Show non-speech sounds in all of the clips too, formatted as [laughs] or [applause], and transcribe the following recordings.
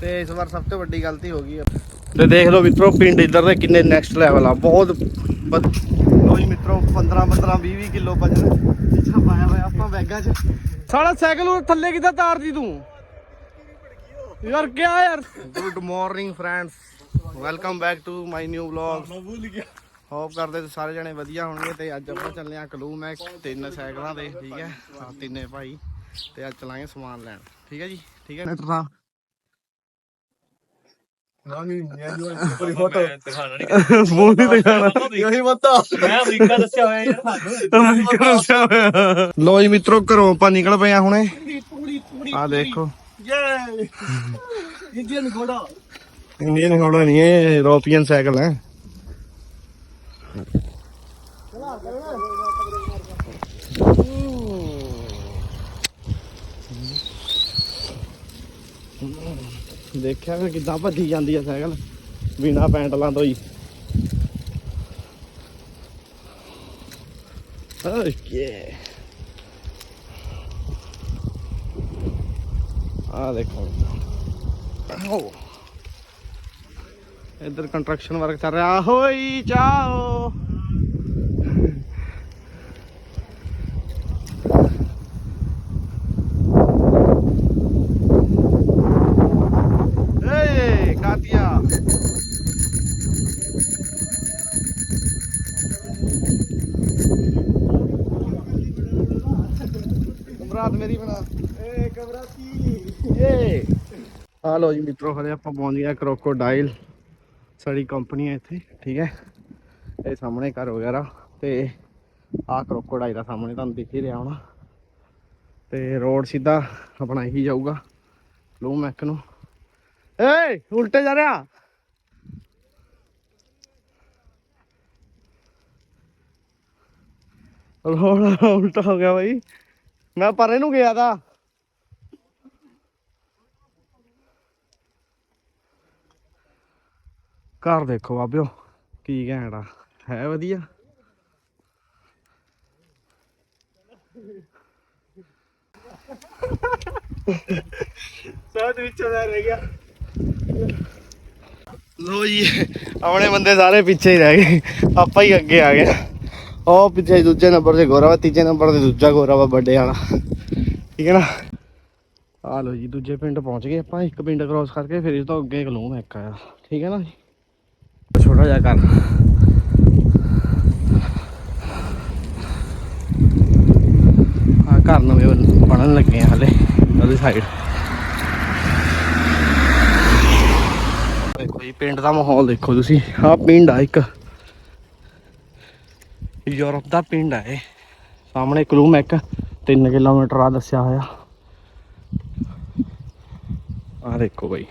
ਤੇ ਇਸ ਵਾਰ ਸਭ ਤੋਂ ਵੱਡੀ ਗਲਤੀ ਹੋ ਗਈ ਆ। ਤੇ ਦੇਖ ਲਓ ਮਿੱਤਰੋ ਪਿੰਡ ਇੱਧਰ ਦੇ ਕਿੰਨੇ ਨੈਕਸਟ ਲੈਵਲ ਆ। ਬਹੁਤ ਜੀ ਮਿੱਤਰੋ 15 15 20 20 ਕਿਲੋ ਵਜਨ। ਪਿੱਛਾ ਪਾਇਆ ਹੋਇਆ ਆਪਾਂ ਬੈਗਾਂ 'ਚ। ਸਾਲਾ ਸਾਈਕਲ ਉਹ ਥੱਲੇ ਕਿੱਦਾਂ ਤਾਰਦੀ ਤੂੰ? ਯਾਰ ਕੀ ਯਾਰ? Good morning friends welcome back to my new vlog hope ਕਰਦੇ ਤੇ ਸਾਰੇ ਜਣੇ ਵਧੀਆ ਹੋਣਗੇ ਤੇ ਅੱਜ ਆਪਾਂ ਚੱਲੇ ਆ ਕਲੂ ਮੈਂ ਤਿੰਨ ਸਾਈਕਲਾਂ ਤੇ ਠੀਕ ਹੈ? ਆ ਤਿੰਨੇ ਭਾਈ ਤੇ ਅੱਜ ਚਲਾਂਗੇ ਸਮਾਨ ਲੈਣ। ਠੀਕ ਹੈ ਜੀ? ਠੀਕ ਹੈ ਮਿੱਤਰ ਸਾਹਿਬ ਨਾਨੀ ਇਹ ਜੋ ਕੋਈ ਫੋਟੋ ਦਿਖਾਣਾ ਨਹੀਂ ਮੂੰਹ [laughs] ਨਹੀਂ ਦਿਖਾਣਾ ਯਹੀ ਬਤਾ ਮੈਂ ਅਮਰੀਕਾ ਦੱਸਿਆ ਹੋਇਆ ਯਾਰ ਲੋ ਜੀ ਮਿੱਤਰੋ ਘਰੋਂ ਆਪਾਂ ਨਿਕਲ ਪਏ ਆ ਹੁਣੇ। ਆ ਦੇਖੋ। ਯੇ! ਇੰਡੀਅਨ ਘੋੜਾ। ਇੰਡੀਅਨ ਘੋੜਾ ਨਹੀਂ ਇਹ ਯੂਰੋਪੀਅਨ ਸਾਈਕਲ ਹੈ। ਦੇਖਿਆ ਫਿਰ ਕਿੱਦਾਂ ਭੱਜੀ ਜਾਂਦੀ ਆ ਸਾਈਕਲ ਬਿਨਾ ਪੈਂਟਲਾਂ ਤੋਂ ਹੀ। ਓਕੇ ਆ ਦੇਖੋ। ਓ ਇੱਧਰ ਕੰਸਟਰਕਸ਼ਨ ਵਰਕ ਚੱਲ ਰਿਹਾ। ਹੋਈ ਚਾਓ ਏ ਕਾਤੀਆ ਕਮਰਾਤ ਮੇਰੀ ਬਣਾ ਏ ਕਬਰਾਤੀ ਏ ਆ ਲੋ ਜੀ ਮਿੱਤਰੋ, ਹਲੇ ਆਪਾਂ ਪਹੁੰਚ ਗਏ ਕਰੋਕੋਡਾਈਲ ਸਾਡੀ ਕੰਪਨੀ ਹੈ ਇੱਥੇ, ਠੀਕ ਹੈ? ਇਹ ਸਾਹਮਣੇ ਘਰ ਵਗੈਰਾ ਤੇ ਆ ਕਰੋਕੋਡਾਈਲ ਦਾ ਸਾਹਮਣੇ, ਤੁਹਾਨੂੰ ਦਿਖ ਹੀ ਰਿਹਾ ਹੋਣਾ। ਤੇ ਰੋਡ ਸਿੱਧਾ ਆਪਣਾ ਇਹੀ ਜਾਊਗਾ ਲੂ ਮੈਕ ਨੂੰ। ਏ ਉਲਟੇ ਜਾ ਰਿਹਾ। ਰੋਡ ਉਲਟਾ ਹੋ ਗਿਆ ਬਾਈ। ਮੈਂ ਪਰੇ ਨੂੰ ਗਿਆ ਤਾਂ। ਘਰ ਦੇਖੋ ਬਾਬਿਓ ਕੀ ਘੈਂਟ ਆ। ਹੈ ਵਧੀਆ। ਸਾਥ ਵਿੱਚ ਦਾ ਰਹਿ ਗਿਆ। ਲੋ ਜੀ ਆਪਣੇ ਬੰਦੇ ਸਾਰੇ ਪਿੱਛੇ ਹੀ ਰਹਿ ਗਏ। ਆਪਾਂ ਹੀ ਅੱਗੇ ਆ ਗਏ। ਉਹ ਪਿੱਛੇ ਦੂਜੇ ਨੰਬਰ ਤੇ ਗੋਰਾ ਵਾ ਤੀਜੇ ਨੰਬਰ ਤੇ ਦੂਜਾ ਗੋਰਾ ਵਾ ਵੱਡੇ ਵਾਲਾ। ਠੀਕ ਹੈ ਨਾ? ਆ ਲੋ ਜੀ ਦੂਜੇ ਪਿੰਡ ਪਹੁੰਚ ਗਏ ਆਪਾਂ। ਇੱਕ ਪਿੰਡ ਕ੍ਰੋਸ ਕਰਕੇ ਫਿਰ ਇਸ ਤੋਂ ਅੱਗੇ ਕਲੂਮ ਇੱਕ ਆਇਆ। ਠੀਕ ਹੈ ਨਾ ਜੀ? ਛੋਟਾ ਜਿਹਾ ਘਰ ਆ ਘਰ ਨਵੇਂ ਬਣਨ ਲੱਗੇ ਆ ਹਲੇ ਉਹਦੀ ਸਾਈਡ ਦੇਖੋ ਜੀ ਪਿੰਡ ਦਾ ਮਾਹੌਲ ਦੇਖੋ ਤੁਸੀਂ ਆਹ ਪਿੰਡ ਆ ਇੱਕ ਯੂਰਪ ਦਾ ਪਿੰਡ ਆ ਇਹ ਸਾਹਮਣੇ ਕਲੂਮ ਇੱਕ 3 ਕਿਲੋਮੀਟਰ ਆ ਦੱਸਿਆ ਹੋਇਆ ਆ ਦੇਖੋ ਬਈ।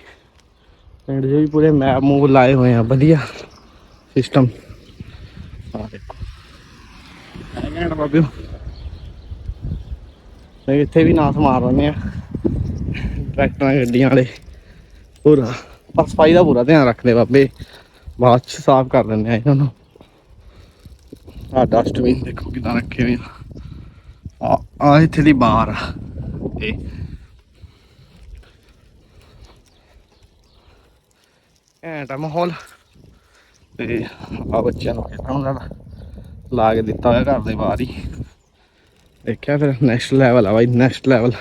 ਪਿੰਡ 'ਚ ਵੀ ਪੂਰੇ ਮੈਪ ਮੂਵ ਲਾਏ ਹੋਏ ਆ, ਵਧੀਆ ਸਿਸਟਮ ਆ ਦੇਖੋ। ਆ ਬਾਬਿਓ ਤੇ ਇੱਥੇ ਵੀ ਨਾਸ ਮਾਰ ਰਹੇ ਆ। ਟਰੈਕਟਰਾਂ, ਗੱਡੀਆਂ ਵਾਲੇ। ਪੂਰਾ। ਪਰ ਸਫ਼ਾਈ ਦਾ ਪੂਰਾ ਧਿਆਨ ਰੱਖਦੇ ਬਾਬੇ। ਬਾਅਦ ਚ ਸਾਫ਼ ਕਰ ਦਿੰਦੇ ਆ ਇਹਨਾਂ ਨੂੰ। ਆ ਡਸਟਬਿਨ ਦੇਖੋ ਕਿਦਾਂ ਰੱਖੇ ਹੋਏ ਆ। ਆ- ਇੱਥੇ ਦੀ ਬਾਹਰ ਆ। ਇਹ ਐਂਟਾ ਮਾਹੌਲ। ਤੇ ਆ ਬੱਚਿਆਂ ਨੂੰ ਖੇਡਣ ਦਾ। ਲਾ ਕੇ ਦਿੱਤਾ ਹੋਇਆ ਘਰ ਦੇ ਬਾਹਰ ਹੀ। ਦੇਖਿਆ ਫਿਰ ਨੈਕਸਟ ਲੈਵਲ ਆ ਬਾਈ ਨੈਕਸਟ ਲੈਵਲ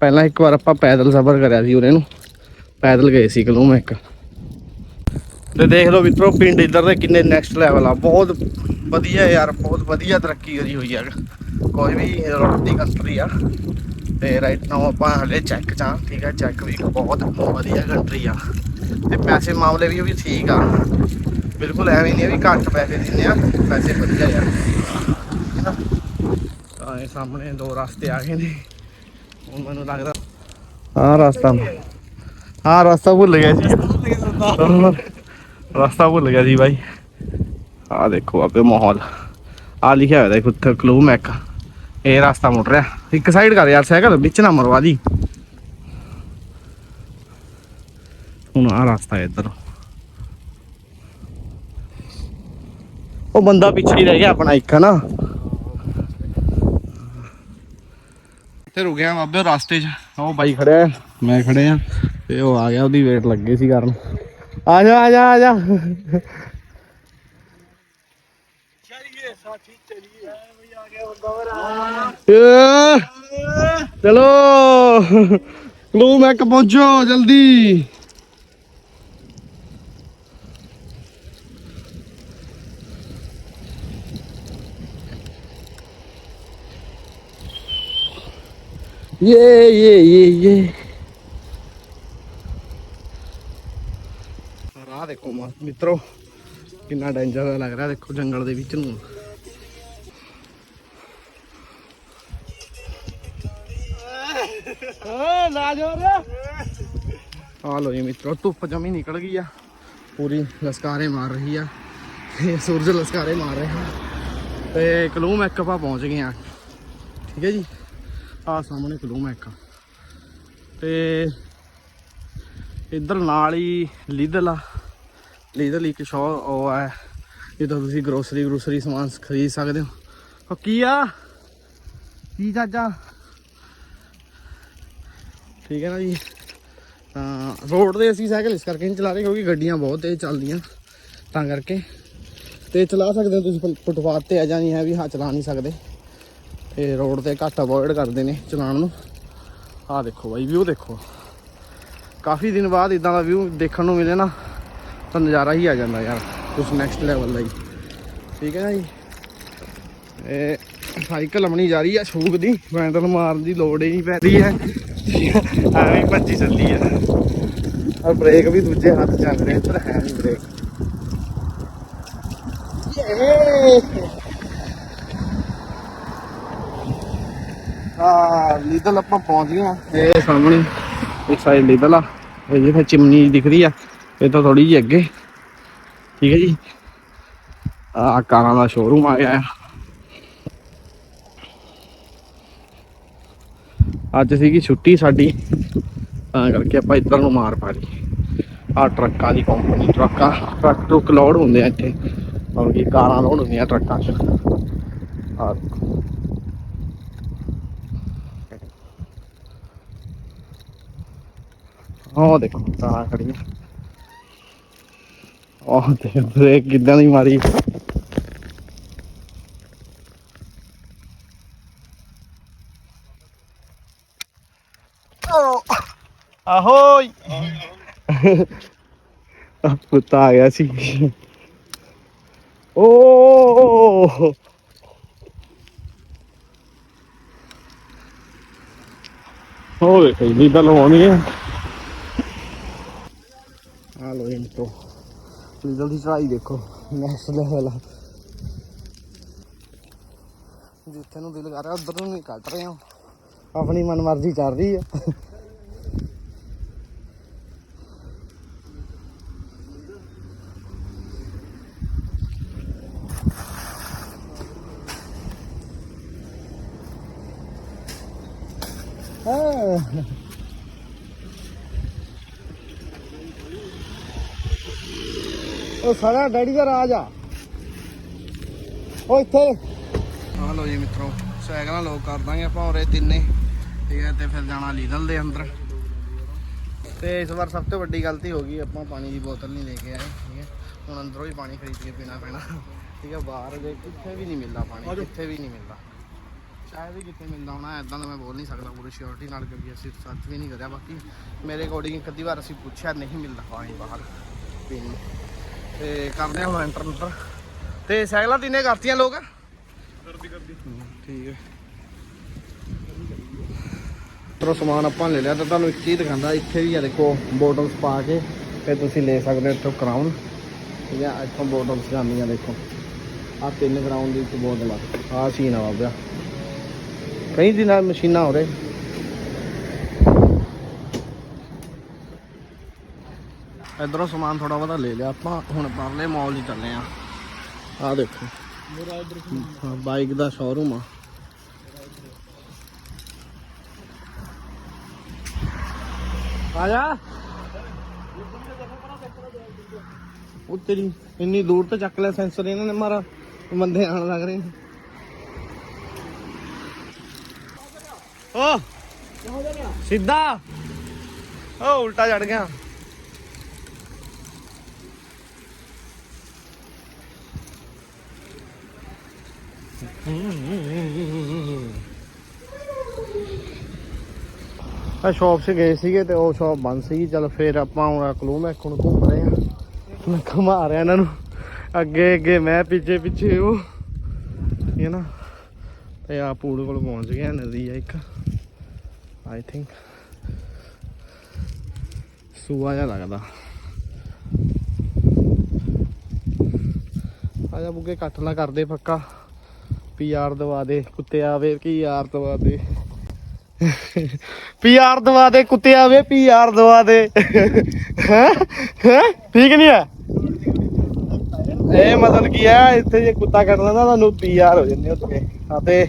ਪਹਿਲਾਂ ਇੱਕ ਵਾਰ ਆਪਾਂ ਪੈਦਲ ਸਫ਼ਰ ਕਰਿਆ ਸੀ ਉਹਨੇ ਨੂੰ। ਪੈਦਲ ਗਏ ਸੀ ਕਲੂਮ ਇੱਕ। ਤੇ ਦੇਖ ਲਓ ਮਿੱਤਰੋ, ਪਿੰਡ ਇੱਧਰ ਦੇ ਕਿੰਨੇ ਨੈਕਸਟ ਲੈਵਲ ਆ। ਬਹੁਤ ਵਧੀਆ ਯਾਰ, ਬਹੁਤ ਵਧੀਆ ਤਰੱਕੀ ਕਰੀ ਹੋਈ ਆ। ਕੋਈ ਵੀ ਯੂਰਪ ਕੰਟਰੀ ਆ। ਤੇ ਰਾਈਟ ਨਾਓ ਆਪਾਂ ਹਲੇ ਚੈੱਕ ਚਾਂ ਠੀਕ ਆ ਚੈੱਕ ਵੀ ਇੱਕ ਬਹੁਤ ਵਧੀਆ ਕੰਟਰੀ ਆ। ਤੇ ਪੈਸੇ ਮਾਮਲੇ ਵੀ ਉਹ ਵੀ ਠੀਕ ਆ। ਬਿਲਕੁਲ ਐਵੇਂ ਨਹੀਂ ਵੀ ਘੱਟ ਪੈਸੇ ਦਿੰਦੇ ਆ, ਪੈਸੇ ਵਧੀਆ ਯਾਰ ਆ? ਸਾਹਮਣੇ ਦੋ ਰਸਤੇ ਆ ਗਏ ਨੇ। ਹੁਣ ਮੈਨੂੰ ਲੱਗਦਾ ਹਾਂ, ਰਸਤਾ। ਹਾਂ, ਰਸਤਾ ਭੁੱਲ ਗਿਆ ਜੀ। ਰਸਤਾ ਭੁੱਲ ਗਿਆ ਜੀ ਬਾਈ। ਆ ਦੇਖੋ ਆਪੇ ਮਾਹੌਲ। ਆ ਲਿਖਿਆ ਹੋਇਆ ਦੇਖੋ ਉੱਥੇ ਕਲੂ ਮੈਕ ਇਹ ਰਸਤਾ ਮੁੜ ਰਿਹਾ। ਇੱਕ ਸਾਈਡ ਕਰ ਯਾਰ ਸਾਈਕਲ ਵਿੱਚ ਨਾ ਮਰਵਾ ਦੀ। ਹੁਣ ਆ ਰਸਤਾ ਇੱਧਰ। ਉਹ ਬੰਦਾ ਪਿੱਛੇ ਹੀ ਰਹਿ ਗਿਆ ਆਪਣਾ ਇੱਕ ਹਨਾ? ਇੱਥੇ ਰੁਕ ਗਿਆ ਬਾਬੇ ਰਸਤੇ 'ਚ। ਉਹ ਬਾਈ ਖੜਿਆ ਮੈਂ ਖੜਿਆ ਤੇ ਉਹ ਆ ਗਿਆ ਉਹਦੀ ਵੇਟ ਲੱਗੇ ਸੀ ਕਰਨ। ਆ ਜਾ ਆ ਜਾ ਆ ਜਾ। ਚਾਹੀਏ ਸਾਥੀ। ਏ ਚਲੋ। ਗਲੂ ਮੈਕ ਪਹੁੰਚੋ ਜਲਦੀ। Yeah, yeah, yeah, yeah. ਰਾਹ ਦੇਖੋ ਮਿੱਤਰੋ ਕਿੰਨਾ ਡੇਂਜਰ ਲੱਗ ਰਿਹਾ ਦੇਖੋ ਜੰਗਲ ਦੇ ਵਿੱਚ ਨੂੰ। ਓ ਜੋਰ ਆ ਲੋ ਜੀ ਮਿੱਤਰੋ, ਧੁੱਪ ਜਮੀ ਨਿਕਲ ਗਈ ਆ। ਪੂਰੀ ਲਸਕਾਰੇ ਮਾਰ ਰਹੀ ਆ। ਇਹ ਸੂਰਜ ਲਸਕਾਰੇ ਮਾਰ ਰਿਹਾ। ਤੇ ਕਲੂਮ ਇੱਕ ਆਪਾਂ ਪਹੁੰਚ ਗਏ ਆ। ਠੀਕ ਹੈ ਜੀ? ਆ ਸਾਹਮਣੇ ਕਲੂਮ ਇੱਕ ਤੇ ਇੱਧਰ ਨਾਲ ਹੀ ਲੀਦਲ ਆ। ਲੀਦਲ ਇੱਕ ਸ਼ੋ ਉਹ ਆ ਜਿੱਥੋਂ ਤੁਸੀਂ ਗਰੋਸਰੀ ਗਰੋਸਰੀ ਸਮਾਨ ਖਰੀਦ ਸਕਦੇ ਹੋ। ਕੀ ਆ? ਕੀ ਚਾਚਾ? ਠੀਕ ਹੈ ਨਾ ਜੀ। ਤਾਂ ਰੋਡ ਤੇ ਅਸੀਂ ਸਾਈਕਲ ਇਸ ਕਰਕੇ ਨਹੀਂ ਚਲਾ ਰਹੇ ਕਿਉਂਕਿ ਗੱਡੀਆਂ ਬਹੁਤ ਤੇਜ਼ ਚੱਲਦੀਆਂ, ਤਾਂ ਕਰਕੇ। ਤੇ ਚਲਾ ਸਕਦੇ ਹੋ ਤੁਸੀਂ ਫੁੱਟਪਾਥ ਤੇ ਆ ਨਹੀਂ ਹੈ ਵੀ, ਹਾਂ, ਚਲਾ ਨਹੀਂ ਸਕਦੇ। ਤੇ ਰੋਡ ਤੇ ਘੱਟ ਅਵੋਇਡ ਕਰਦੇ ਨੇ ਚਲਾਉਣ ਨੂੰ। ਆਹ ਦੇਖੋ ਬਾਈ ਵਿਊ ਦੇਖੋ। ਕਾਫੀ ਦਿਨ ਬਾਅਦ ਇਦਾਂ ਦਾ ਵਿਊ ਦੇਖਣ ਨੂੰ ਮਿਲੇ ਨਾ, ਤਾਂ ਨਜ਼ਾਰਾ ਹੀ ਆ ਜਾਂਦਾ ਯਾਰ ਕੁਛ ਨੈਕਸਟ ਲੈਵਲ ਦਾ ਹੀ। ਠੀਕ ਹੈ ਨਾ ਜੀ। ਇਹ ਸਾਈਕਲ ਆਪਣੀ ਜਾ ਰਹੀ ਆ ਸ਼ੂਕ ਦੀ। ਪੈਂਡਲ ਮਾਰਨ ਦੀ ਲੋੜ ਹੀ ਨਹੀਂ ਪੈਂਦੀ ਹੈ। [laughs] ਐਵੇਂ ਭੱਜੀ ਚੱਲੀ ਆ। ਔਰ ਬ੍ਰੇਕ ਵੀ ਦੂਜੇ ਹੱਥ ਚੱਲ ਰਹੇ ਇੱਧਰ ਹੈ ਨਹੀਂ ਬ੍ਰੇਕ ਆ ਲੀਦਲ ਆਪਾਂ ਪਹੁੰਚ ਗਏ ਆ। ਇਹ ਸਾਹਮਣੇ ਇੱਕ ਸਾਈਡ ਲੀਦਲ ਆ। ਇਹ ਜਿੱਥੇ ਚਿਮਨੀ ਦਿਖਦੀ ਆ ਇਹ ਤਾਂ ਥੋੜੀ ਜਿਹੀ ਅੱਗੇ। ਠੀਕ ਹੈ ਜੀ। ਆ ਕਾਰਾਂ ਦਾ ਸ਼ੋਰੂਮ ਆ ਗਿਆ ਆ। ਅੱਜ ਸੀਗੀ ਛੁੱਟੀ ਸਾਡੀ। ਤਾਂ ਕਰਕੇ ਆਪਾਂ ਇੱਧਰ ਨੂੰ ਮਾਰ ਪਾ ਲਈ। ਆ ਟਰੱਕਾਂ ਦੀ ਕੰਪਨੀ ਟਰੱਕਾਂ ਟਰੱਕ ਟਰੁੱਕ ਲੋਡ ਹੁੰਦੇ ਆ ਇੱਥੇ। ਮਤਲਬ ਕਿ ਕਾਰਾਂ ਲੋਡ ਹੁੰਦੀਆਂ ਟਰੱਕਾਂ 'ਚ। ਆ ਉਹ ਦੇਖੋ ਕਾਰਾਂ ਖੜੀਆਂ ਉਹ ਤੇ ਬ੍ਰੇਕ ਕਿੱਦਾਂ ਦੀ ਮਾਰੀ। ਆਹੋਈ ਕੁੱਤਾ ਆ ਗਿਆ ਸੀ ਓ ਹੋਏ ਪਹਿਲੀ ਤਾਂ ਲਵਾਉਣੀ ਹੈ ਆ ਲੋ ਇਹ ਤੋਂ ਜਲਦੀ ਚੜਾਈ ਦੇਖੋ ਨੈਕਸਟ ਲੈਵਲ ਆ ਜਿੱਥੇ ਨੂੰ ਦਿਲ ਕਰ ਰਿਹਾ ਉਧਰ ਨੂੰ ਨਹੀਂ ਕੱਟ ਰਹੇ ਹਾਂ ਆਪਣੀ ਮਨਮਰਜ਼ੀ ਚੱਲ ਰਹੀ ਆ ਹਾਂ ਸਾਰਾ ਡੈਡੀ ਦਾ ਰਾਜ ਆ। ਉਹ ਇੱਥੇ। ਆ ਲੋ ਜੀ ਮਿੱਤਰੋ ਸਾਈਕਲਾਂ ਲੋਕ ਕਰ ਦਾਂਗੇ ਆਪਾਂ ਉਰੇ ਤਿੰਨੇ। ਠੀਕ ਹੈ ਤੇ ਫਿਰ ਜਾਣਾ ਲੀਦਲ ਦੇ ਅੰਦਰ। ਤੇ ਇਸ ਵਾਰ ਸਭ ਤੋਂ ਵੱਡੀ ਗਲਤੀ ਹੋ ਗਈ ਆਪਾਂ ਪਾਣੀ ਦੀ ਬੋਤਲ ਨਹੀਂ ਲੈ ਕੇ ਆਏ ਠੀਕ ਹੈ। ਹੁਣ ਅੰਦਰੋਂ ਹੀ ਪਾਣੀ ਖਰੀਦ ਕੇ ਪੀਣਾ ਪੈਣਾ। ਠੀਕ ਹੈ ਬਾਹਰ ਦੇ ਕਿੱਥੇ ਵੀ ਨਹੀਂ ਮਿਲਦਾ ਪਾਣੀ ਕਿੱਥੇ ਵੀ ਨਹੀਂ ਮਿਲਦਾ। ਸ਼ਾਇਦ ਹੀ ਕਿਤੇ ਮਿਲਦਾ ਹੋਣਾ ਐਦਾਂ ਤਾਂ ਮੈਂ ਬੋਲ ਨਹੀਂ ਸਕਦਾ ਪੂਰੀ ਸ਼ੋਰਟੀ ਨਾਲ ਕਿਉਂਕਿ ਅਸੀਂ ਸਰਚ ਵੀ ਨਹੀਂ ਕਰਿਆ। ਬਾਕੀ ਮੇਰੇ ਅਕੋਰਡਿੰਗ ਇੱਕ ਅੱਧੀ ਵਾਰ ਅਸੀਂ ਪੁੱਛਿਆ ਨਹੀਂ ਮਿਲਦਾ ਪਾਣੀ ਬਾਹਰ। ਪੀਣ ਨੂੰ ਤੇ ਕਰਦੇ ਹਾਂ ਐਂਟਰ ਅੰਦਰ ਤੇ ਸਾਈਕਲਾਂ ਤਿੰਨੇ ਕਰਤੀਆਂ ਲੋਕ? ਕਰਦੀ ਕਰਦੀ ਠੀਕ ਹੈ। ਤਰੋ ਸਮਾਨ ਆਪਾਂ ਲੈ ਲਿਆ ਤਾਂ ਤੁਹਾਨੂੰ ਇੱਕ ਚੀਜ਼ ਦਿਖਾਉਂਦਾ ਇੱਥੇ ਵੀ ਆ ਦੇਖੋ ਬੋਟਲਸ ਪਾ ਕੇ ਤੇ ਤੁਸੀਂ ਲੈ ਸਕਦੇ ਹੋ ਇੱਥੋਂ ਕਰਾਊਨ ਠੀਕ ਹੈ ਇੱਥੋਂ ਬੋਟਲਸ ਜਾਂਦੀਆਂ ਦੇਖੋ। ਆ ਤਿੰਨ ਗਰਾਊਂਡ ਦੀ ਇੱਕ ਬੋਤਲ ਆ। ਆ ਸੀਨ ਆ ਬਾਬਿਆ। ਕਈ ਦਿਨਾਂ ਮਸ਼ੀਨਾਂ ਹੋ ਰਹੇ। ਇਧਰੋਂ ਸਮਾਨ ਥੋੜਾ ਬਹੁਤਾ ਲੈ ਲਿਆ। ਆਪਾਂ ਹੁਣ ਪਰਲੇ ਮਾਲ 'ਚ ਚੱਲੇ ਆ। ਆ ਦੇਖੋ। ਬਾਈਕ ਦਾ ਸ਼ੋਰੂਮ ਆ। ਆਜਾ ਉਹ ਤੇਰੀ ਇੰਨੀ ਦੂਰ ਤੋਂ ਚੱਕ ਲਿਆ ਸੈਂਸਰ ਇਹਨਾਂ ਨੇ ਮਾਰਾ ਬੰਦੇ ਆਣ ਲੱਗ ਰਹੇ ਨੇ। ਓ! ਸਿੱਧਾ। ਓ ਉਲਟਾ ਚੜ ਗਿਆ। ਆ ਸ਼ਾਪ 'ਚ ਗਏ ਸੀਗੇ ਤੇ ਉਹ ਸ਼ਾਪ ਬੰਦ ਸੀ ਚਲ ਫੇਰ ਆਪਾਂ ਹੁਣ ਕਲੂ ਮੈਂ ਹੁਣ ਘੁੰਮ ਰਹੇ ਆ ਮੈਂ ਘੁਮਾ ਰਿਹਾ ਇਹਨਾਂ ਨੂੰ। ਅੱਗੇ ਅੱਗੇ ਮੈਂ, ਪਿੱਛੇ ਪਿੱਛੇ ਉਹ। ਇਹ ਨਾ? ਤੇ ਆ ਪੂੜ ਕੋਲ ਪਹੁੰਚ ਗਿਆ ਨਦੀ ਆ ਇੱਕ। ਆਈ ਥਿੰਕ ਸੂਆ ਜਿਹਾ ਲੱਗਦਾ। ਆ ਜਾ ਬੁੱਗੇ, ਕੱਟ ਨਾ ਕਰਦੇ ਪੱਕਾ। ਪੀਆਰ ਦਵਾ ਦੇ ਕੁੱਤੇ ਆਵੇ ਕੀ ਯਾਰ ਦਵਾ ਦੇ। ਪੀਆਰ ਦਵਾ ਦੇ ਕੁੱਤੇ ਆਵੇ ਪੀਆਰ ਦਵਾ ਦੇ। ਹੈ? ਹੈ? ਠੀਕ ਨਹੀਂ ਹੈ? ਇਹ ਮਤਲਬ ਕੀ ਹੈ ਇੱਥੇ ਜੇ ਕੁੱਤਾ ਕੱਟਦਾ ਨਾ ਤੁਹਾਨੂੰ ਪੀਆਰ ਹੋ ਜਾਂਦੇ ਉੱਥੇ। ਹਾਂ ਤੇ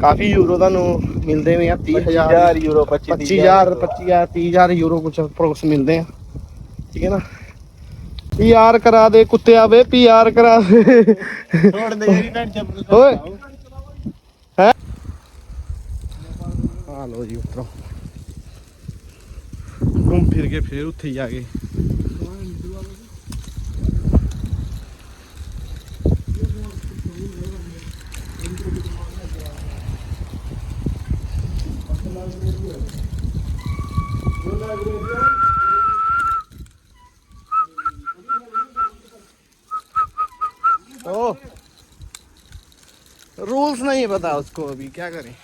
ਕਾਫੀ ਯੂਰੋ ਤੁਹਾਨੂੰ ਮਿਲਦੇ ਵੀ ਆ 30000 ਯੂਰੋ 25000 25000 30000 ਯੂਰੋ। ਕੁਛ ਅਪਰੋਕਸ ਮਿਲਦੇ ਆ। ਠੀਕ ਹੈ ਨਾ? ਪੀਆਰ ਕਰਾ ਦੇ ਕੁੱਤੇ ਆਵੇ ਪੀਆਰ ਕਰਾ ਦੇ। ਛੋੜ ਦੇ ਯਾਰੀ ਭੈਣ ਚੱਪ ਓਏ। ਹੈ? ਆ ਲੋ ਜੀ ਉਤਰੋ। ਘੁੰਮ ਫਿਰ ਕੇ ਫੇਰ ਉੱਥੇ ਹੀ ਆ ਗਏ। नहीं पता उसको अभी क्या करें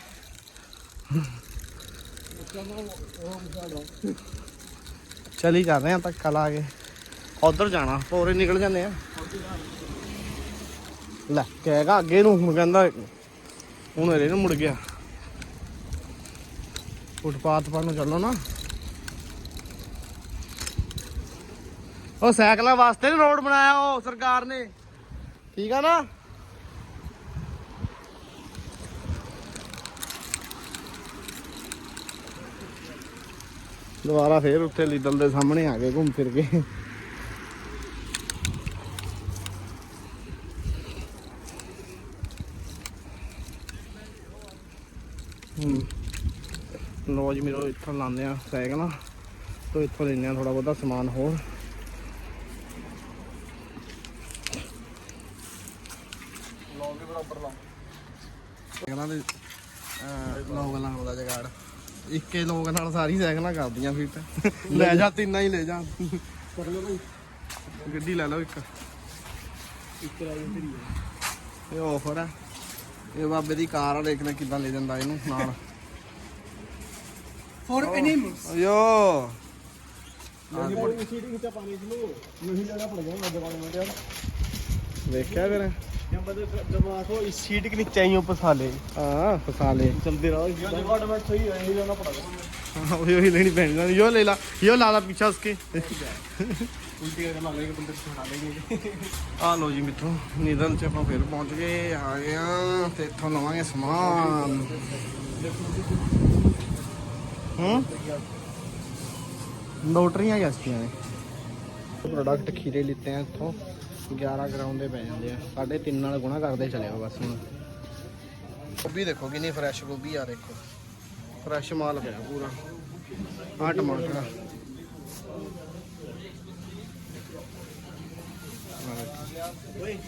चल ही जा रहे हैं तक कल आगे ਉਧਰ ਜਾਣਾ ਪੌਰੇ ਨਿਕਲ ਜਾਂਦੇ ਆ ਲੈ ਕਹੇਗਾ ਅੱਗੇ ਨੂੰ ਹੁਣ ਕਹਿੰਦਾ ਹੁਣ ਇਹਦੇ ਨੂੰ ਮੁੜ ਗਿਆ ਫੁੱਟਪਾਥ ਪਰ ਨੂੰ ਚੱਲੋ ਨਾ ਉਹ ਸਾਈਕਲਾਂ ਵਾਸਤੇ ਨੀ ਰੋਡ ਬਣਾਇਆ ਉਹ ਸਰਕਾਰ ਨੇ ਠੀਕ ਆ ਨਾ ਦੁਬਾਰਾ ਫੇਰ ਉੱਥੇ ਲੀਡਲ ਦੇ ਸਾਹਮਣੇ ਆ ਗਏ ਘੁੰਮ ਫਿਰ ਕੇ। ਹੂੰ। ਲੋ ਜੀ ਮੇਰੋ ਇੱਥੋਂ ਲਾਉਂਦੇ ਆ ਸਾਈਕਲ ਤੋਂ ਇੱਥੋਂ ਲੈਂਦੇ ਆ ਥੋੜਾ ਬਹੁਤਾ ਸਮਾਨ ਹੋਰ। ਸਾਈਕਲਾਂ ਦੇ ਲੋਕ ਲਾਉਣ ਦਾ ਜਗਾੜ। ਇੱਕੇ ਲੋਕ ਨਾਲ ਸਾਰੀ ਸਾਈਕਲਾਂ ਕਰਦੀਆਂ ਫਿੱਟ [laughs] ਲੈ ਜਾ ਤਿੰਨਾਂ ਹੀ ਲੈ ਜਾ। ਕਰ ਲਓ ਭਾਈ ਗੱਡੀ ਲੈ ਲਓ ਇੱਕ। ਇੱਕ ਲੈ ਜਾ ਤੇਰੀ ਇਹ ਆਫਰ ਆ। ਇਹ ਬਾਬੇ ਦੀ ਕਾਰ ਆ ਦੇਖਣਾ ਕਿੱਦਾਂ ਲੈ ਜਾਂਦਾ ਇਹਨੂੰ ਨਾਲ। ਫੋਰ ਐਨੀਮਲਸ ਯੋ ਨਹੀਂ ਪਾਣੀ ਚ ਨੂੰ ਨਹੀਂ ਲੈਣਾ ਪੜ ਗਿਆ ਮੈਂ ਦਵਾਈ ਯਾਰ ਵੇਖਿਆ ਫਿਰ। जब बदल जब आसो इस सीट के नीचे ही ऊपर साले ਹਾਂ ਫਸਾ ਲੇ चलते रहो ये जगह में सही है यही लेना पड़ेगा ਹਾਂ ਉਹੀ ਉਹੀ ਲੈਣੀ ਪੈਣੀ ਨਾ ਯੋ ਲੈ ਲਾ ਯੋ ਲਾ ਲਾ ਪਿੱਛਾ ਉਸਕੇ उल्टी करके मारेंगे बंदे से उठा लेंगे ਆ ਲੋ ਜੀ ਮਿੱਤਰੋ ਨੀਦਲ ਚ ਆਪਾਂ ਫਿਰ ਪਹੁੰਚ ਗਏ ਆ ਗਏ ਆ ਤੇ ਇੱਥੋਂ ਲਵਾਂਗੇ ਸਮਾਨ ਹੂੰ ਲੋਟਰੀਆਂ ਗੈਸਟੀਆਂ ਨੇ ਪ੍ਰੋਡਕਟ ਖੀਰੇ ਲਿੱਤੇ ਆ ਇੱਥੋਂ 11 ਗਰਾਉਂਡ ਦੇ ਪੈ ਜਾਂਦੇ ਆ। ਸਾਢੇ 3 ਨਾਲ ਗੁਣਾ ਕਰਦੇ ਚਲਿਆ ਬਸ ਹੁਣ। ਗੋਭੀ ਦੇਖੋ ਕਿੰਨੀ ਫਰੈਸ਼ ਗੋਭੀ ਆ ਦੇਖੋ। ਫਰੈਸ਼ ਮਾਲ ਪਿਆ ਪੂਰਾ। ਆ ਟਮਾਟਰ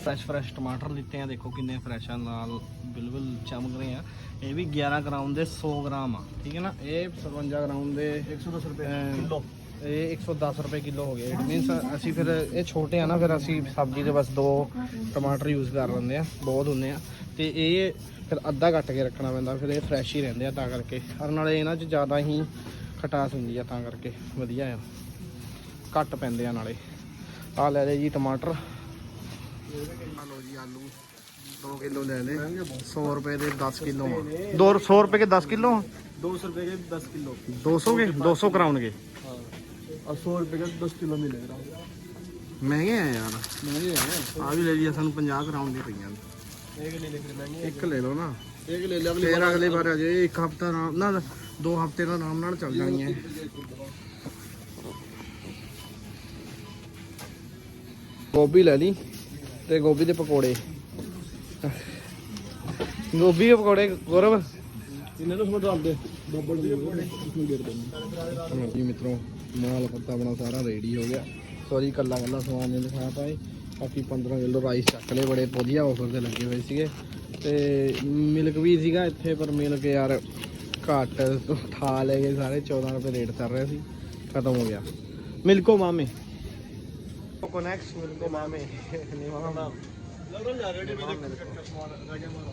ਫਰੈਸ਼ ਫਰੈਸ਼ ਟਮਾਟਰ ਲਿੱਤੇ ਆ। ਦੇਖੋ ਕਿੰਨੇ ਫਰੈਸ਼ ਆ। ਨਾਲ ਬਿਲਕੁਲ ਚਮਕ ਰਹੇ ਆ। ਇਹ ਵੀ 11 ਗ੍ਰਾਮ ਦੇ 100 ਗ੍ਰਾਮ ਆ। ਠੀਕ ਹੈ ਨਾ? ਇਹ 57 ਗ੍ਰਾਮ ਦੇ 110 ਰੁਪਏ ਕਿਲੋ। ਇਹ 110 ਰੁਪਏ ਕਿਲੋ ਹੋ ਗਏ ਇਟ ਮੀਨਸ ਅਸੀਂ ਫਿਰ ਇਹ ਛੋਟੇ ਆ ਨਾ ਫਿਰ ਅਸੀਂ ਸਬਜ਼ੀ ਦੇ ਬਸ ਦੋ ਟਮਾਟਰ ਯੂਜ਼ ਕਰ ਲੈਂਦੇ ਆ ਬਹੁਤ ਹੁੰਦੇ ਆ ਤੇ ਇਹ ਫਿਰ ਅੱਧਾ ਕੱਟ ਕੇ ਰੱਖਣਾ ਪੈਂਦਾ ਫਿਰ ਇਹ ਫਰੈਸ਼ ਹੀ ਰਹਿੰਦੇ ਆ ਤਾਂ ਕਰਕੇ ਔਰ ਨਾਲੇ ਇਹਨਾਂ 'ਚ ਜ਼ਿਆਦਾ ਹੀ ਖਟਾਸ ਹੁੰਦੀ ਆ ਤਾਂ ਕਰਕੇ ਵਧੀਆ ਆ ਘੱਟ ਪੈਂਦੇ ਆ ਨਾਲੇ ਆ ਲੈ ਲੈ ਜੀ ਟਮਾਟਰ ਆ ਲਓ ਜੀ ਆਲੂ 2 ਕਿਲੋ ਲੈ ਲੈ 100 ਰੁਪਏ ਦੇ 10 ਕਿਲੋ ਆ 200 ਰੁਪਏ ਕੇ 10 ਕਿਲੋ दो सौ रुपए के दस किलो 200 के 200 ਕਰਾਉਣਗੇ हाँ और सौ रुपए का दस किलो मिलेगा ਮਹਿੰਗੇ ਆ ਯਾਰ महंगे हैं ਆ ਵੀ ਲੈ ਲਈ ਸਾਨੂੰ 50 ਕਰਾਉਣ ਦੀ ਪਈਆਂ ਨੇ। एक ले ले फिर महंगे ਇੱਕ ਲੈ ਲਓ ਨਾ एक ले ले अगली ਫੇਰ ਅਗਲੇ ਵਾਰ ਆ ਜਾਏ ਇੱਕ ਹਫਤਾ ਆਰਾਮ ਨਾਲ ਦੋ ਹਫਤੇ ਦਾ ਆਰਾਮ ਨਾਲ ਚੱਲ ਜਾਣੀਆਂ ਗੋਭੀ ਲੈ ਲਈ ਤੇ ਗੋਭੀ ਦੇ ਪਕੌੜੇ ਗੋਭੀ ਦੇ ਪਕੌੜੇ ਗੌਰਵ ਇਹਨਾਂ ਨੂੰ ਸਮਝ ਆਉਂਦੇ ਬੱਬਲ ਦੀ ਉਸਨੂੰ ਗੇਰ ਦਿੰਦੇ ਜੀ ਮਿੱਤਰੋ ਮਾਲ ਪੱਤਾ ਆਪਣਾ ਸਾਰਾ ਰੈਡੀ ਹੋ ਗਿਆ। ਸੌਰੀ ਕੱਲਾ ਕੱਲਾ ਸਮਾਨ ਨਹੀਂ ਦਿਖਾ ਪਾਏ। ਬਾਕੀ 15 ਕਿਲੋ ਰਾਈਸ ਚੱਕ ਲਏ ਬੜੇ ਵਧੀਆ ਆਫਰ ਤੇ ਲੱਗੇ ਹੋਏ ਸੀਗੇ। ਤੇ ਮਿਲਕ ਵੀ ਸੀਗਾ ਇੱਥੇ ਪਰ ਮਿਲਕ ਯਾਰ ਘੱਟ ਠਾ ਲੈ ਗਏ ਸਾਰੇ 14 ਰੁਪਏ ਰੇਟ ਚੱਲ ਰਿਹਾ ਸੀ। ਖਤਮ ਹੋ ਗਿਆ। ਮਿਲਕੋ ਮਾਮੇ। ਕੋਨੈਕਸ ਮਿਲਕੋ ਮਾਮੇ। ਨਹੀਂ ਮਾਮਾ। ਲਗਣ ਜਾ ਰਹੇ ਨੇ ਮੇਰੇ ਕੱਟਾ ਸਮਾਨ ਰਹਿ ਗਿਆ ਮਾਰਾ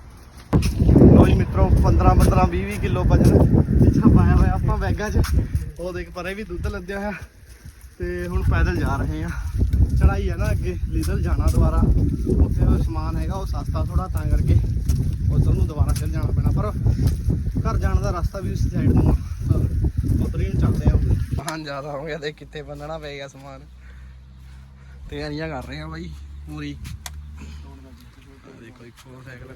ਲੋ ਜੀ ਮਿੱਤਰੋ 15 15 20 20 ਕਿਲੋ ਵਜਨ। ਪਿੱਛਾ ਪਾਇਆ ਹੋਇਆ ਆਪਾਂ ਬੈਗਾਂ 'ਚ। ਉਹ ਦੇਖ, ਪਰੇ ਵੀ ਦੁੱਧ ਲੱਦਿਆ ਹੋਇਆ। ਤੇ ਹੁਣ ਪੈਦਲ ਜਾ ਰਹੇ ਆ ਚੜਾਈ ਆ ਨਾ ਅੱਗੇ ਲੀਡਲ ਜਾਣਾ ਦੁਬਾਰਾ। ਉੱਥੇ ਉਹ ਸਮਾਨ ਹੈਗਾ, ਉਹ ਸਸਤਾ ਥੋੜਾ ਤਾਂ ਕਰਕੇ ਉਧਰ ਨੂੰ ਦੁਬਾਰਾ ਫਿਰ ਜਾਣਾ ਪੈਣਾ। ਪਰ ਘਰ ਜਾਣ ਦਾ ਰਸਤਾ ਵੀ ਉਸ ਸਾਈਡ ਨੂੰ ਉਧਰ ਹੀ ਨੂੰ ਚੱਲਦੇ ਆ ਸਮਾਨ ਜ਼ਿਆਦਾ ਹੋ ਗਿਆ ਤੇ ਕਿੱਥੇ ਬੰਨਣਾ ਪਏਗਾ ਸਮਾਨ। ਤਿਆਰੀਆਂ ਕਰ ਰਹੇ ਆ ਬਾਈ, ਪੂਰੀ। ਦੇਖੋ ਇੱਕ ਹੋਰ ਸਾਈਕਲ।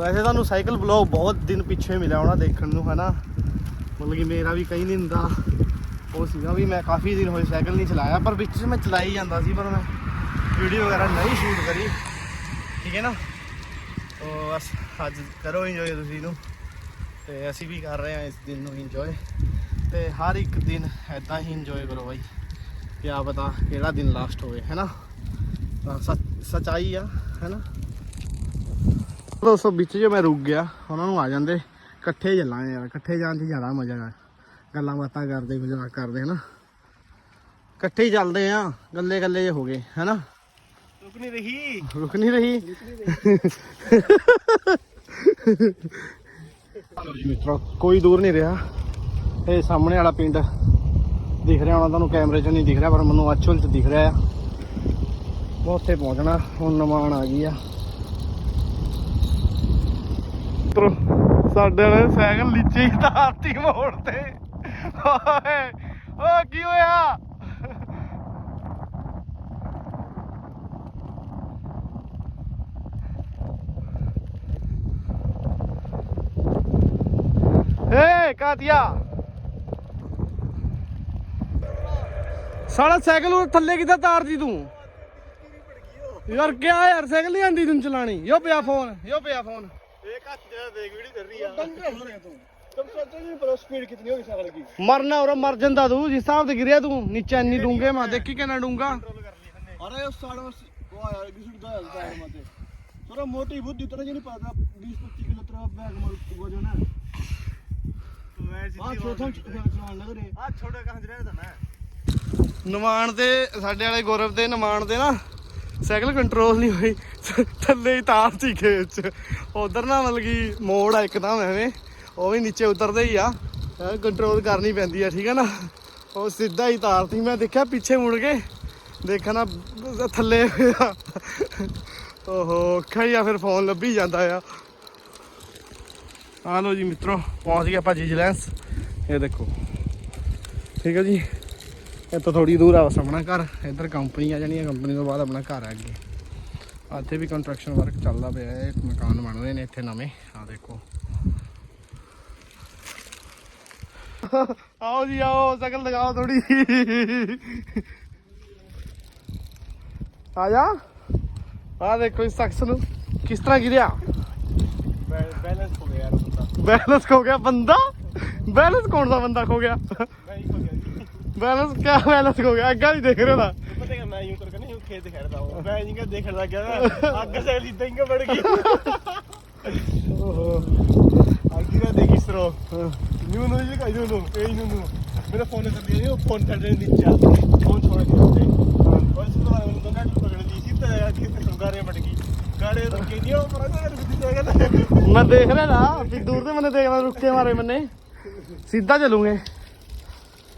ਵੈਸੇ ਤੁਹਾਨੂੰ ਸਾਈਕਲ ਬਲੌਗ ਬਹੁਤ ਦਿਨ ਪਿੱਛੇ ਮਿਲਿਆ ਹੋਣਾ ਦੇਖਣ ਨੂੰ, ਹਨਾ? ਮਤਲਬ ਕਿ ਮੇਰਾ ਵੀ ਕਈ ਦਿਨ ਦਾ ਉਹ ਸੀਗਾ ਵੀ ਮੈਂ ਕਾਫੀ ਦਿਨ ਹੋਏ ਸਾਈਕਲ ਨਹੀਂ ਚਲਾਇਆ, ਪਰ ਵਿੱਚ ਮੈਂ ਚਲਾਈ ਜਾਂਦਾ ਸੀ, ਪਰ ਮੈਂ ਵੀਡੀਓ ਵਗੈਰਾ ਨਹੀਂ ਸ਼ੂਟ ਕਰੀ। ਠੀਕ ਹੈ ਨਾ? ਤੋ ਬਸ ਅੱਜ ਕਰੋ ਇੰਜੋਏ ਤੁਸੀਂ ਇਹਨੂੰ। ਤੇ ਅਸੀਂ ਵੀ ਕਰ ਰਹੇ ਹਾਂ ਇਸ ਦਿਨ ਨੂੰ ਇੰਜੋਏ ਤੇ ਹਰ ਇੱਕ ਦਿਨ ਐਦਾਂ ਹੀ ਇੰਜੋਏ ਕਰੋ ਬਾਈ ਕਿਆ ਪਤਾ ਕਿਹੜਾ ਦਿਨ ਲਾਸਟ ਹੋਵੇ ਹੈ ਨਾ ਸੱਚ- ਸੱਚਾਈ ਆ ਹੈ ਨਾ ਦੋਸਤੋ ਵਿੱਚ ਜੇ ਮੈਂ ਰੁਕ ਗਿਆ ਉਹਨਾਂ ਨੂੰ ਆ ਜਾਂਦੇ। ਇਕੱਠੇ ਚੱਲਾਂਗੇ ਯਾਰ ਇਕੱਠੇ ਜਾਣ 'ਚ ਜ਼ਿਆਦਾ ਮਜ਼ਾ ਆ। ਗੱਲਾਂ ਬਾਤਾਂ ਕਰਦੇ ਮਜ਼ਾਕ ਕਰਦੇ ਹਨਾ? ਇਕੱਠੇ ਹੀ ਚੱਲਦੇ ਆ ਗੱਲੇ ਗੱਲੇ ਜੇ ਹੋ ਗਏ ਹਨਾ? ਰੁਕ ਨਹੀਂ ਰਹੀ। ਰੁਕ ਨਹੀਂ ਰਹੀ? ਮਿੱਤਰੋ ਕੋਈ ਦੂਰ ਨਹੀਂ ਰਿਹਾ। ਇਹ ਸਾਹਮਣੇ ਵਾਲਾ ਪਿੰਡ ਦਿਖ ਰਿਹਾ ਹੋਣਾ ਤੁਹਾਨੂੰ ਕੈਮਰੇ 'ਚ ਨਹੀਂ ਦਿਖ ਰਿਹਾ ਪਰ ਮੈਨੂੰ ਅਚਲ 'ਚ ਦਿਖ ਰਿਹਾ ਆ। ਮੈਂ ਉੱਥੇ ਪਹੁੰਚਣਾ ਹੁਣ ਨਮਾਨ ਆ ਗਈ ਆ। ਮਿੱਤਰੋ, ਸਾਡੇ ਵਾਲੇ ਨੇ ਸਾਈਕਲ ਨੀਚੇ ਹੀ ਤਾਰਤੀ ਮੋੜ ਤੇ। ਓਏ ਓ ਕੀ ਹੋਇਆ? ਏ, ਕਾਤਿਆ। ਸਾਲਾ ਸਾਈਕਲ ਉਹ ਥੱਲੇ ਕਿੱਦਾਂ ਤਾਰਦੀ ਤੂੰ? ਯਾਰ ਕਿਆ ਯਾਰ, ਸਾਈਕਲ ਨਹੀਂ ਆਂਦੀ ਤੈਨੂੰ ਚਲਾਣੀ ਯੋ ਪਿਆ ਫੋਨ, ਯੋ ਪਿਆ ਫੋਨ। एक हाथ तेरा देख वीडियो कर रही है तुम सोचो नहीं पर स्पीड कितनी होगी साइकिल की ਮਰਨਾ ਔਰ ਮਰ ਜਾਂਦਾ ਤੂੰ ਜਿਸ ਹਿਸਾਬ ਤੇ ਗਿਰਿਆ ਤੂੰ ਨੀਚੇ ਇੰਨੀ ਡੂੰਗੇ ਮੈਂ ਦੇਖੀ ਕਿੰਨਾ ਡੂੰਗਾ अरे उस साइड में वो यार किसी का है है मते थोड़ा मोटी बुद्धि तरह नहीं पाता 20 25 किलो तरह बैग मार वो जो ना हां छोटा चलान लग रहे हां छोटा कहां रहे था ना ਨਿਮਾਣ ਤੇ ਸਾਡੇ ਵਾਲੇ ਗੌਰਵ ਦੇ ਨਿਮਾਣ ਦੇ ਨਾ ਸਾਈਕਲ ਕੰਟਰੋਲ ਨਹੀਂ ਹੋਈ। ਥੱਲੇ ਹੀ ਤਾਰ ਸੀ ਖੇਤ ਚ। ਉਧਰ ਨਾ ਮਤਲਬ ਕਿ ਮੋੜ ਆ ਇੱਕਦਮ ਐਵੇਂ। ਉਹ ਵੀ ਨੀਚੇ ਉਤਰਦੇ ਹੀ ਆ। ਕੰਟਰੋਲ ਕਰਨੀ ਪੈਂਦੀ ਆ, ਠੀਕ ਹੈ ਨਾ? ਉਹ ਸਿੱਧਾ ਹੀ ਤਾਰ ਸੀ। ਮੈਂ ਦੇਖਿਆ ਪਿੱਛੇ ਮੁੜ ਕੇ। ਦੇਖਾ ਨਾ, ਥੱਲੇ। ਹੋਇਆ। ਓਹੋ, ਔਖਾ ਹੀ ਆ, ਫਿਰ ਫੋਨ ਲੱਭੀ ਜਾਂਦਾ ਆ। ਆ ਲੋ ਜੀ ਮਿੱਤਰੋ, ਪਹੁੰਚ ਗਏ ਆਪਾਂ ਜਿਜਲੈਂਸ ਇਹ ਦੇਖੋ। ਠੀਕ ਹੈ ਜੀ। ਇੱਥੋਂ ਥੋੜੀ ਦੂਰ ਆ ਆਪਣਾ ਘਰ। ਇੱਧਰ ਕੰਪਨੀ ਆ ਜਾਣੀ ਹੈ ਕੰਪਨੀ ਤੋਂ ਬਾਅਦ ਆਪਣਾ ਘਰ ਆ ਅੱਗੇ। ਇੱਥੇ ਵੀ ਕੰਸਟਰਕਸ਼ਨ ਵਰਕ ਚੱਲਦਾ ਪਿਆ ਹੈ ਮਕਾਨ ਬਣ ਰਹੇ ਨੇ ਇੱਥੇ ਨਵੇਂ। ਆ ਦੇਖੋ। ਆਓ ਜੀ ਆਓ ਸ਼ਕਲ ਲਗਾਓ ਥੋੜੀ ਆ ਜਾ। ਆ ਦੇਖੋ ਇਸ ਸ਼ਖਸ ਨੂੰ। ਕਿਸ ਤਰ੍ਹਾਂ ਗਿਰਿਆ? ਬੈਲੈਂਸ ਹੋ ਗਿਆ ਬੰਦਾ। ਬੈਲੈਂਸ ਹੋ ਗਿਆ ਬੰਦਾ? ਬੈਲੈਂਸ ਕੌਣ ਦਾ ਬੰਦਾ ਖੋ ਗਿਆ? मैं ही हो गया ਬੈਲੈਂਸ ਕਿਆ ਬੈਲੈਂਸ ਖੋ ਗਿਆ ਅੱਗਾ ਨਹੀਂ ਦੇਖ ਰਿਹਾ ਦਾ पता है मैं यूं करके नहीं ਖੇਤ ਖੜਦਾ ਉਹ ਮੈਂ ਨਹੀਂ ਕਿ ਦੇਖਣ ਲੱਗ ਗਿਆ ਨਾ ਅੱਗ ਸੇ ਲਿੱਦਾਂ ਹੀ ਵੜ ਗਈ ਓਹੋ ਅੱਗੀ ਨਾ ਦੇਖੀ ਸਰੋ ਨਿਊ ਨੂੰ ਜੀ ਕਾਈ ਨੂੰ ਇਹ ਨੂੰ ਨੂੰ ਮੇਰਾ ਫੋਨ ਕਰ ਦਿਆ ਉਹ ਫੋਨ ਕਰ ਦੇ ਨੀਚੇ ਫੋਨ ਛੋੜ ਕੇ ਉੱਤੇ और इसको तो नेट पकड़ ली सीधा आके से गाड़ियां पट गई गाड़ी तो कहनी हो पर अगर कुछ जाएगा तो ਮੈਂ ਦੇਖ ਰਿਹਾ ਨਾ ਵੀ ਦੂਰ ਤੇ ਮੈਨੇ ਦੇਖਦਾ ਰੁੱਕੇ ਮਾਰੇ ਮੈਨੇ ਸਿੱਧਾ ਚੱਲੂਗੇ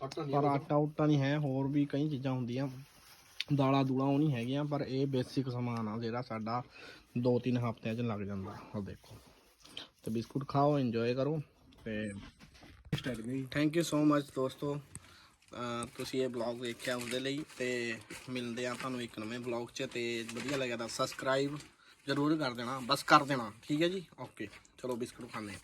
ਆਟਾ ਪਰ ਆਟਾ ਉਟਾ ਨਹੀਂ ਹੈ ਹੋਰ ਵੀ ਕਈ ਚੀਜ਼ਾਂ ਹੁੰਦੀਆਂ। ਦਾਲਾਂ ਦੂਲਾਂ ਉਹ ਨਹੀਂ ਹੈਗੀਆਂ ਪਰ ਇਹ ਬੇਸਿਕ ਸਮਾਨ ਆ ਜਿਹੜਾ ਸਾਡਾ 2-3 ਹਫ਼ਤਿਆਂ 'ਚ ਲੱਗ ਜਾਂਦਾ। ਆ ਦੇਖੋ। ਤੇ ਬਿਸਕੁਟ ਖਾਓ ਇੰਜੋਏ ਕਰੋ ਤੇ ਥੈਂਕ ਯੂ ਸੋ ਮਚ ਦੋਸਤੋ। ਤੁਸੀਂ ਇਹ ਬਲੌਗ ਵੇਖਿਆ ਉਹਦੇ ਲਈ ਤੇ ਮਿਲਦੇ ਆ ਤੁਹਾਨੂੰ ਇੱਕ ਨਵੇਂ ਬਲੌਗ 'ਚ ਤੇ ਵਧੀਆ ਲੱਗਿਆ ਤਾਂ ਸਬਸਕ੍ਰਾਈਬ ਜ਼ਰੂਰ ਕਰ ਦੇਣਾ ਬਸ ਕਰ ਦੇਣਾ। ਠੀਕ ਹੈ ਜੀ? ਓਕੇ ਚਲੋ ਬਿਸਕੁਟ ਖਾਣੇ ਆ